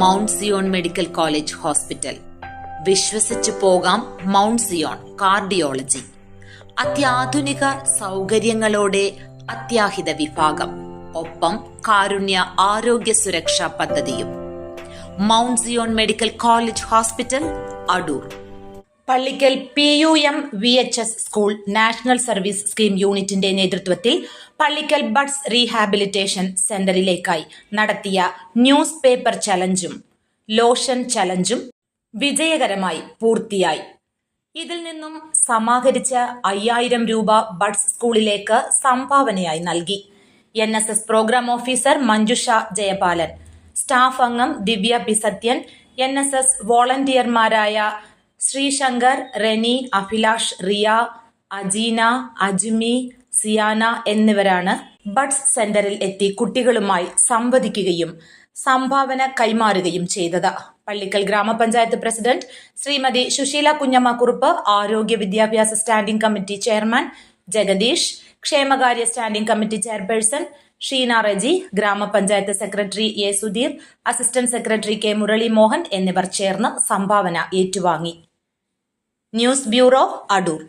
Mount Zion medical college hospital. വിശ്വസിച്ച് പോകാം mount Zion cardiology. അത്യാധുനിക സൗകര്യങ്ങളോടെ അത്യാഹിത വിഭാഗം. ഒപ്പം കാരുണ്യ ആരോഗ്യ സുരക്ഷാ പദ്ധതിയും. Mount Zion medical college hospital Adoor. Pallikkal P U M V H S school national service scheme യൂണിറ്റിന്റെ നേതൃത്വത്തിൽ പള്ളിക്കൽ ബഡ്സ് റീഹാബിലിറ്റേഷൻ സെന്ററിലേക്കായി നടത്തിയ ന്യൂസ് പേപ്പർ ചലഞ്ചും ലോഷൻ ചലഞ്ചും വിജയകരമായി പൂർത്തിയായി. ഇതിൽ നിന്നും സമാഹരിച്ച അയ്യായിരം രൂപ ബഡ്സ് സ്കൂളിലേക്ക് സംഭാവനയായി നൽകി. N S S programme officer Manjusha Jayapalan staff അംഗം Divya P Sathyan N S S വോളണ്ടിയർമാരായ Sreeshankar Reni Abhilash Riya Ajeena Ajmi Siyana എന്നിവരാണ് ബഡ്സ് സെന്ററിൽ എത്തി കുട്ടികളുമായി സംവദിക്കുകയും സംഭാവന കൈമാറുകയും ചെയ്തത്. പള്ളിക്കൽ ഗ്രാമപഞ്ചായത്ത് പ്രസിഡന്റ് ശ്രീമതി സുശീല കുഞ്ഞമ്മ കുറുപ്പ് ആരോഗ്യ വിദ്യാഭ്യാസ സ്റ്റാൻഡിംഗ് കമ്മിറ്റി ചെയർമാൻ ജഗദീഷ് ക്ഷേമകാര്യ standing committee chairperson Sheena Reji ഗ്രാമപഞ്ചായത്ത് secretary A Sudheer assistant secretary K Murali Mohan എന്നിവർ ചേർന്ന് സംഭാവന ഏറ്റുവാങ്ങി. News bureau Adoor